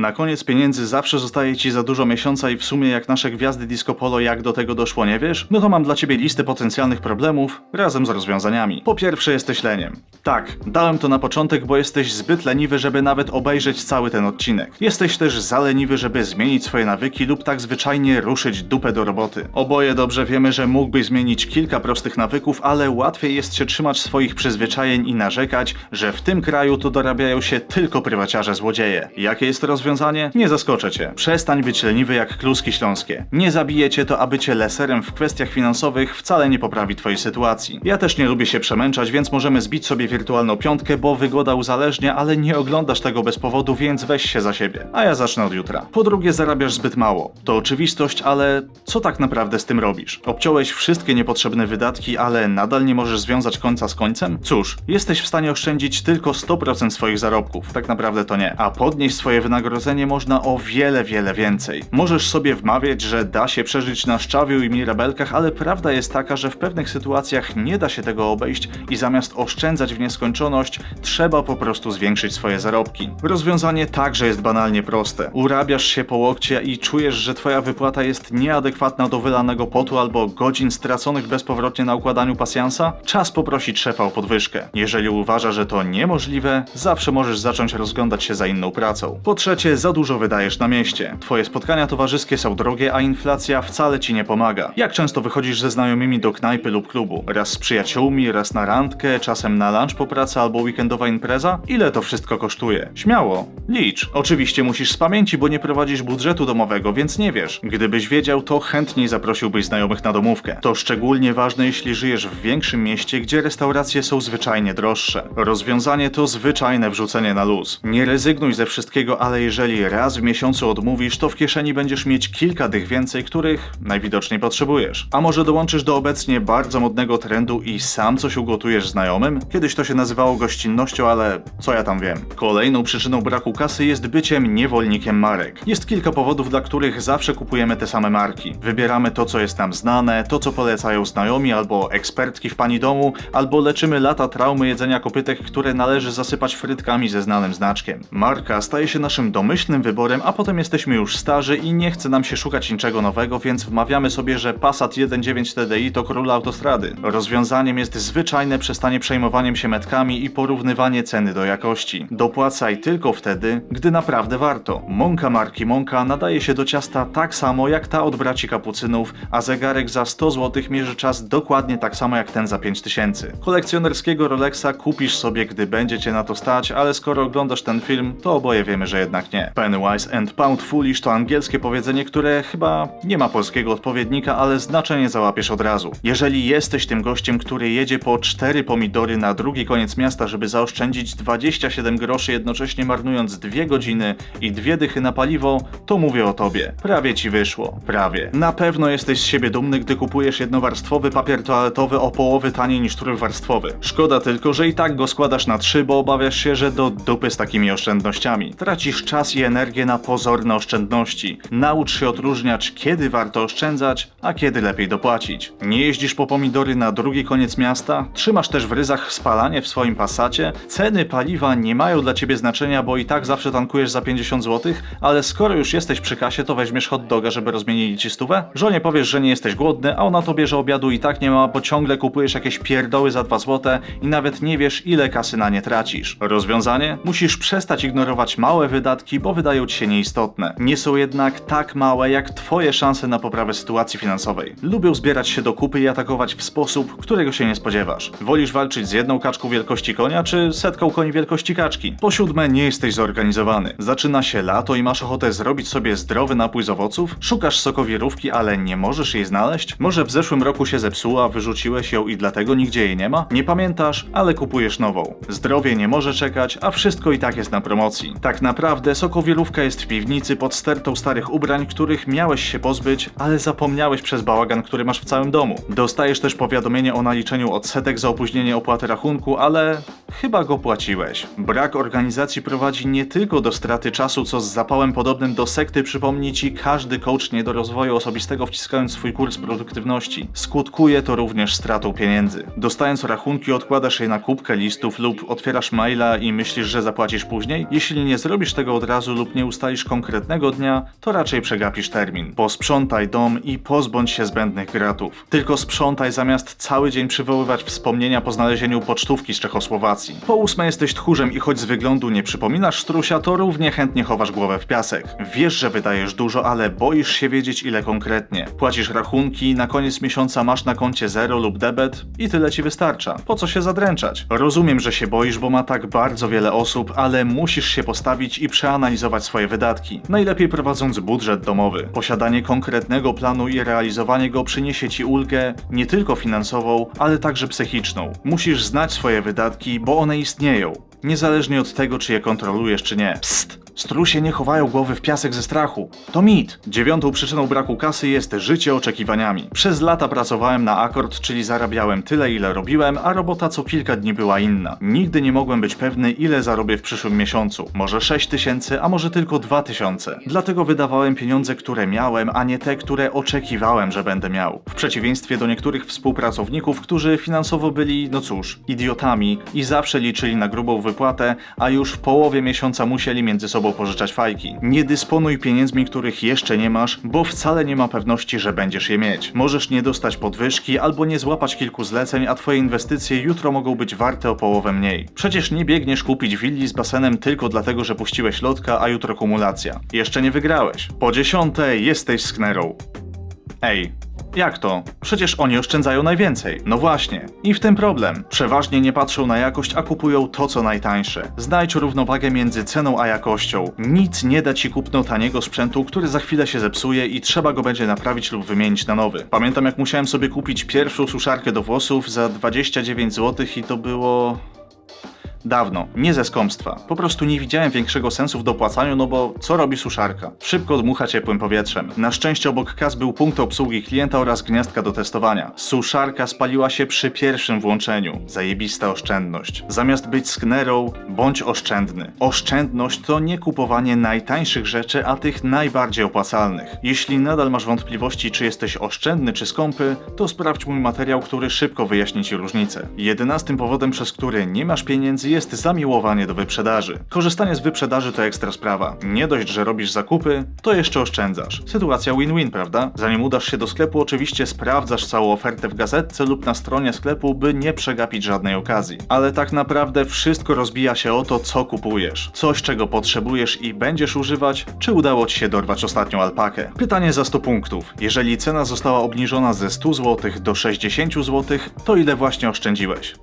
Na koniec pieniędzy zawsze zostaje ci za dużo miesiąca i w sumie jak nasze gwiazdy disco polo jak do tego doszło nie wiesz? No to mam dla ciebie listę potencjalnych problemów razem z rozwiązaniami. Po pierwsze jesteś leniem. Tak, dałem to na początek, bo jesteś zbyt leniwy, żeby nawet obejrzeć cały ten odcinek. Jesteś też za leniwy, żeby zmienić swoje nawyki lub tak zwyczajnie ruszyć dupę do roboty. Oboje dobrze wiemy, że mógłbyś zmienić kilka prostych nawyków, ale łatwiej jest się trzymać swoich przyzwyczajeń i narzekać, że w tym kraju to dorabiają się tylko prywaciarze złodzieje. Jakie jest to rozwiązanie? Nie zaskoczę cię. Przestań być leniwy jak kluski śląskie. Nie zabije cię to, a bycie leserem w kwestiach finansowych wcale nie poprawi twojej sytuacji. Ja też nie lubię się przemęczać, więc możemy zbić sobie wirtualną piątkę, bo wygoda uzależnia, ale nie oglądasz tego bez powodu, więc weź się za siebie. A ja zacznę od jutra. Po drugie, zarabiasz zbyt mało. To oczywistość, ale co tak naprawdę z tym robisz? Obciąłeś wszystkie niepotrzebne wydatki, ale nadal nie możesz związać końca z końcem? Cóż, jesteś w stanie oszczędzić tylko 100% swoich zarobków. Tak naprawdę to nie. A podnieść swoje wynagrodzenie można o wiele, wiele więcej. Możesz sobie wmawiać, że da się przeżyć na szczawiu i mirabelkach, ale prawda jest taka, że w pewnych sytuacjach nie da się tego obejść i zamiast oszczędzać w nieskończoność, trzeba po prostu zwiększyć swoje zarobki. Rozwiązanie także jest banalnie proste. Urabiasz się po łokcie i czujesz, że twoja wypłata jest nieadekwatna do wylanego potu albo godzin straconych bezpowrotnie na układaniu pasjansa? Czas poprosić szefa o podwyżkę. Jeżeli uważa, że to niemożliwe, zawsze możesz zacząć rozglądać się za inną pracą. Po trzecie, za dużo wydajesz na mieście. Twoje spotkania towarzyskie są drogie, a inflacja wcale ci nie pomaga. Jak często wychodzisz ze znajomymi do knajpy lub klubu? Raz z przyjaciółmi, raz na randkę, czasem na lunch po pracy albo weekendowa impreza? Ile to wszystko kosztuje? Śmiało, licz. Oczywiście musisz z pamięci, bo nie prowadzisz budżetu domowego, więc nie wiesz. Gdybyś wiedział, to chętniej zaprosiłbyś znajomych na domówkę. To szczególnie ważne, jeśli żyjesz w większym mieście, gdzie restauracje są zwyczajnie droższe. Rozwiązanie to zwyczajne wrzucenie na luz. Nie rezygnuj ze wszystkiego, ale jeżeli raz w miesiącu odmówisz, to w kieszeni będziesz mieć kilka tych więcej, których najwidoczniej potrzebujesz. A może dołączysz do obecnie bardzo modnego trendu i sam coś ugotujesz znajomym? Kiedyś to się nazywało gościnnością, ale co ja tam wiem. Kolejną przyczyną braku kasy jest byciem niewolnikiem marek. Jest kilka powodów, dla których zawsze kupujemy te same marki. Wybieramy to, co jest nam znane, to, co polecają znajomi albo ekspertki w pani domu, albo leczymy lata traumy jedzenia kopytek, które należy zasypać frytkami ze znanym znaczkiem. Marka staje się naszym domyślnym wyborem, a potem jesteśmy już starzy i nie chce nam się szukać niczego nowego, więc wmawiamy sobie, że Passat 1.9 TDI to król autostrady. Rozwiązaniem jest zwyczajne przestanie przejmowaniem się metkami i porównywanie ceny do jakości. Dopłacaj tylko wtedy, gdy naprawdę warto. Mąka marki Mąka nadaje się do ciasta tak samo jak ta od braci kapucynów, a zegarek za 100 zł mierzy czas dokładnie tak samo jak ten za 5000. Kolekcjonerskiego Rolexa kupisz sobie, gdy będzie cię na to stać, ale skoro oglądasz ten film, to oboje wiemy, że jednak nie. Pennywise and Pound Foolish to angielskie powiedzenie, które chyba nie ma polskiego odpowiednika, ale znaczenie załapiesz od razu. Jeżeli jesteś tym gościem, który jedzie po 4 pomidory na drugi koniec miasta, żeby zaoszczędzić 27 groszy, jednocześnie marnując 2 godziny i dwie dychy na paliwo, to mówię o tobie. Prawie ci wyszło. Prawie. Na pewno jesteś z siebie dumny, gdy kupujesz jednowarstwowy papier toaletowy o połowy taniej niż trójwarstwowy. Szkoda tylko, że i tak go składasz na trzy, bo obawiasz się, że do dupy z takimi oszczędnościami. Tracisz czas i energię na pozorne oszczędności. Naucz się odróżniać, kiedy warto oszczędzać, a kiedy lepiej dopłacić. Nie jeździsz po pomidory na drugi koniec miasta? Trzymasz też w ryzach spalanie w swoim pasacie? Ceny paliwa nie mają dla ciebie znaczenia, bo i tak zawsze tankujesz za 50 zł, ale skoro już jesteś przy kasie, to weźmiesz hot doga, żeby rozmienili ci stówę? Żonie powiesz, że nie jesteś głodny, a ona tobie, że obiadu i tak nie ma, bo ciągle kupujesz jakieś pierdoły za 2 zł i nawet nie wiesz, ile kasy na nie tracisz. Rozwiązanie? Musisz przestać ignorować małe wydatki, bo wydają ci się nieistotne. Nie są jednak tak małe, jak twoje szanse na poprawę sytuacji finansowej. Lubią zbierać się do kupy i atakować w sposób, którego się nie spodziewasz. Wolisz walczyć z jedną kaczką wielkości konia, czy setką koni wielkości kaczki? Po siódme, nie jesteś zorganizowany. Zaczyna się lato i masz ochotę zrobić sobie zdrowy napój z owoców? Szukasz sokowirówki, ale nie możesz jej znaleźć? Może w zeszłym roku się zepsuła, wyrzuciłeś ją i dlatego nigdzie jej nie ma? Nie pamiętasz, ale kupujesz nową. Zdrowie nie może czekać, a wszystko i tak jest na promocji. Tak naprawdę sokowirówka jest w piwnicy pod stertą starych ubrań, których miałeś się pozbyć, ale zapomniałeś przez bałagan, który masz w całym domu. Dostajesz też powiadomienie o naliczeniu odsetek za opóźnienie opłaty rachunku, ale chyba go płaciłeś. Brak organizacji prowadzi nie tylko do straty czasu, co z zapałem podobnym do sekty przypomni ci każdy coach nie do rozwoju osobistego wciskając swój kurs produktywności. Skutkuje to również stratą pieniędzy. Dostając rachunki odkładasz je na kubkę listów lub otwierasz maila i myślisz, że zapłacisz później? Jeśli nie zrobisz tego od razu lub nie ustalisz konkretnego dnia, to raczej przegapisz termin. Posprzątaj dom i pozbądź się zbędnych gratów. Tylko sprzątaj zamiast cały dzień przywoływać wspomnienia po znalezieniu pocztówki z Czechosłowacji. Po ósme jesteś tchórzem i choć z wyglądu nie przypominasz strusia, to równie chętnie chowasz głowę w piasek. Wiesz, że wydajesz dużo, ale boisz się wiedzieć ile konkretnie. Płacisz rachunki, na koniec miesiąca masz na koncie zero lub debet i tyle ci wystarcza. Po co się zadręczać? Rozumiem, że się boisz, bo ma tak bardzo wiele osób, ale musisz się postawić i przeanalizować swoje wydatki. Najlepiej prowadząc budżet domowy. Posiadanie konkretnego planu i realizowanie go przyniesie ci ulgę nie tylko finansową, ale także psychiczną. Musisz znać swoje wydatki, bo one istnieją. Niezależnie od tego, czy je kontrolujesz, czy nie. Psst! Strusie nie chowają głowy w piasek ze strachu. To mit. Dziewiątą przyczyną braku kasy jest życie oczekiwaniami. Przez lata pracowałem na akord, czyli zarabiałem tyle, ile robiłem, a robota co kilka dni była inna. Nigdy nie mogłem być pewny, ile zarobię w przyszłym miesiącu. Może 6 tysięcy, a może tylko 2 tysiące. Dlatego wydawałem pieniądze, które miałem, a nie te, które oczekiwałem, że będę miał. W przeciwieństwie do niektórych współpracowników, którzy finansowo byli, no cóż, idiotami i zawsze liczyli na grubą wypłatę, a już w połowie miesiąca musieli między sobą pożyczać fajki. Nie dysponuj pieniędzmi, których jeszcze nie masz, bo wcale nie ma pewności, że będziesz je mieć. Możesz nie dostać podwyżki albo nie złapać kilku zleceń, a twoje inwestycje jutro mogą być warte o połowę mniej. Przecież nie biegniesz kupić willi z basenem tylko dlatego, że puściłeś lotka, a jutro kumulacja. Jeszcze nie wygrałeś. Po dziesiąte, jesteś sknerą. Ej, jak to? Przecież oni oszczędzają najwięcej. No właśnie. I w tym problem. Przeważnie nie patrzą na jakość, a kupują to, co najtańsze. Znajdź równowagę między ceną a jakością. Nic nie da ci kupno taniego sprzętu, który za chwilę się zepsuje i trzeba go będzie naprawić lub wymienić na nowy. Pamiętam, jak musiałem sobie kupić pierwszą suszarkę do włosów za 29 zł i to było... Dawno, nie ze skąpstwa. Po prostu nie widziałem większego sensu w dopłacaniu, no bo co robi suszarka? Szybko dmucha ciepłym powietrzem. Na szczęście obok kas był punkt obsługi klienta oraz gniazdka do testowania. Suszarka spaliła się przy pierwszym włączeniu. Zajebista oszczędność. Zamiast być sknerą, bądź oszczędny. Oszczędność to nie kupowanie najtańszych rzeczy, a tych najbardziej opłacalnych. Jeśli nadal masz wątpliwości, czy jesteś oszczędny czy skąpy, to sprawdź mój materiał, który szybko wyjaśni ci różnicę. Jedenastym powodem, przez który nie masz pieniędzy jest zamiłowanie do wyprzedaży. Korzystanie z wyprzedaży to ekstra sprawa. Nie dość, że robisz zakupy, to jeszcze oszczędzasz. Sytuacja win-win, prawda? Zanim udasz się do sklepu, oczywiście sprawdzasz całą ofertę w gazetce lub na stronie sklepu, by nie przegapić żadnej okazji. Ale tak naprawdę wszystko rozbija się o to, co kupujesz. Coś, czego potrzebujesz i będziesz używać, czy udało ci się dorwać ostatnią alpakę? Pytanie za 100 punktów. Jeżeli cena została obniżona ze 100 zł do 60 zł, to ile właśnie oszczędziłeś?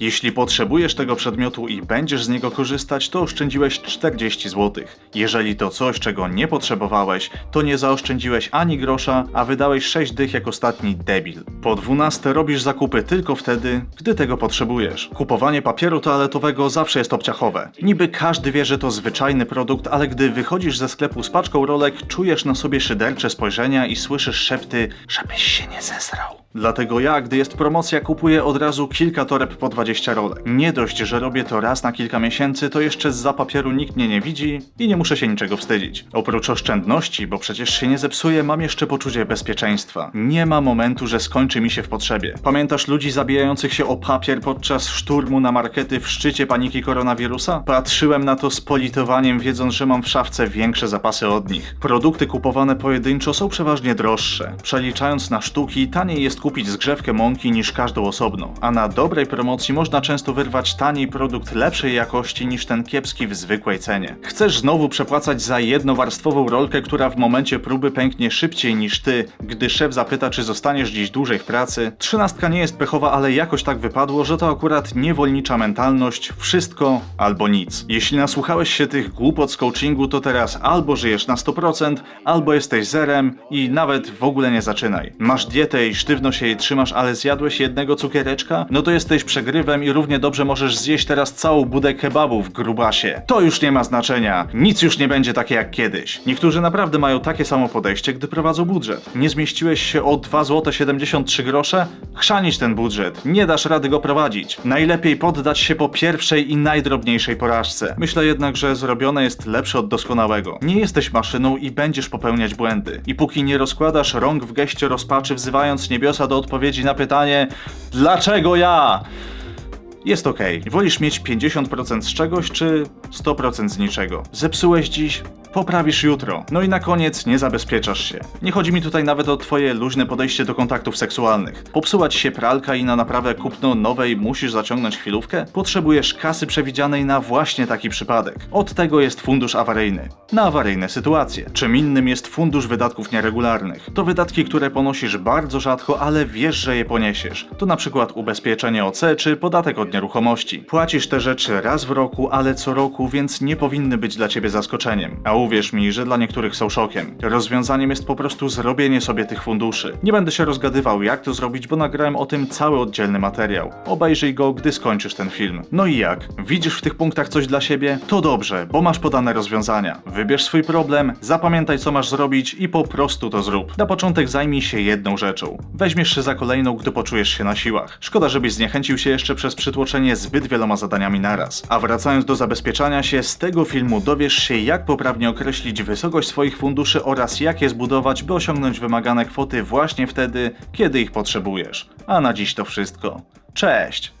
Jeśli potrzebujesz tego przedmiotu i będziesz z niego korzystać, to oszczędziłeś 40 zł. Jeżeli to coś, czego nie potrzebowałeś, to nie zaoszczędziłeś ani grosza, a wydałeś 6 dych jak ostatni debil. Po 12 robisz zakupy tylko wtedy, gdy tego potrzebujesz. Kupowanie papieru toaletowego zawsze jest obciachowe. Niby każdy wie, że to zwyczajny produkt, ale gdy wychodzisz ze sklepu z paczką rolek, czujesz na sobie szydercze spojrzenia i słyszysz szepty, żebyś się nie zesrał. Dlatego ja, gdy jest promocja, kupuję od razu kilka toreb po 20 rolek. Nie dość, że robię to raz na kilka miesięcy, to jeszcze z za papieru nikt mnie nie widzi i nie muszę się niczego wstydzić. Oprócz oszczędności, bo przecież się nie zepsuje, mam jeszcze poczucie bezpieczeństwa. Nie ma momentu, że skończy mi się w potrzebie. Pamiętasz ludzi zabijających się o papier podczas szturmu na markety w szczycie paniki koronawirusa? Patrzyłem na to z politowaniem, wiedząc, że mam w szafce większe zapasy od nich. Produkty kupowane pojedynczo są przeważnie droższe. Przeliczając na sztuki, taniej jest kupić zgrzewkę mąki niż każdą osobno, a na dobrej promocji można często wyrwać taniej produkt lepszej jakości niż ten kiepski w zwykłej cenie. Chcesz znowu przepłacać za jednowarstwową rolkę, która w momencie próby pęknie szybciej niż ty, gdy szef zapyta, czy zostaniesz dziś dłużej w pracy? Trzynastka nie jest pechowa, ale jakoś tak wypadło, że to akurat niewolnicza mentalność, wszystko albo nic. Jeśli nasłuchałeś się tych głupot z coachingu, to teraz albo żyjesz na 100%, albo jesteś zerem i nawet w ogóle nie zaczynaj. Masz dietę i sztywno się jej trzymasz, ale zjadłeś jednego cukiereczka? No to jesteś przegrywem i równie dobrze możesz zjeść teraz całą budę kebabów w grubasie. To już nie ma znaczenia. Nic już nie będzie takie jak kiedyś. Niektórzy naprawdę mają takie samo podejście, gdy prowadzą budżet. Nie zmieściłeś się o 2 zł 73 grosze? Chrzanić ten budżet. Nie dasz rady go prowadzić. Najlepiej poddać się po pierwszej i najdrobniejszej porażce. Myślę jednak, że zrobione jest lepsze od doskonałego. Nie jesteś maszyną i będziesz popełniać błędy. I póki nie rozkładasz rąk w geście rozpaczy, wzywając niebiosa do odpowiedzi na pytanie Dlaczego ja? Jest okej. Wolisz mieć 50% z czegoś, czy 100% z niczego? Zepsułeś dziś? Poprawisz jutro. No i na koniec nie zabezpieczasz się. Nie chodzi mi tutaj nawet o twoje luźne podejście do kontaktów seksualnych. Popsuła ci się pralka i na naprawę kupno nowej musisz zaciągnąć chwilówkę? Potrzebujesz kasy przewidzianej na właśnie taki przypadek. Od tego jest fundusz awaryjny. Na awaryjne sytuacje. Czym innym jest fundusz wydatków nieregularnych. To wydatki, które ponosisz bardzo rzadko, ale wiesz, że je poniesiesz. To na przykład ubezpieczenie OC czy podatek od nieruchomości. Płacisz te rzeczy raz w roku, ale co roku, więc nie powinny być dla ciebie zaskoczeniem. A uwierz mi, że dla niektórych są szokiem. Rozwiązaniem jest po prostu zrobienie sobie tych funduszy. Nie będę się rozgadywał, jak to zrobić, bo nagrałem o tym cały oddzielny materiał. Obejrzyj go, gdy skończysz ten film. No i jak? Widzisz w tych punktach coś dla siebie? To dobrze, bo masz podane rozwiązania. Wybierz swój problem, zapamiętaj co masz zrobić i po prostu to zrób. Na początek zajmij się jedną rzeczą. Weźmiesz się za kolejną, gdy poczujesz się na siłach. Szkoda, żebyś zniechęcił się jeszcze przez przytłoczenie zbyt wieloma zadaniami naraz. A wracając do zabezpieczania się, z tego filmu dowiesz się, jak poprawnie określić wysokość swoich funduszy oraz jak je zbudować, by osiągnąć wymagane kwoty właśnie wtedy, kiedy ich potrzebujesz. A na dziś to wszystko. Cześć!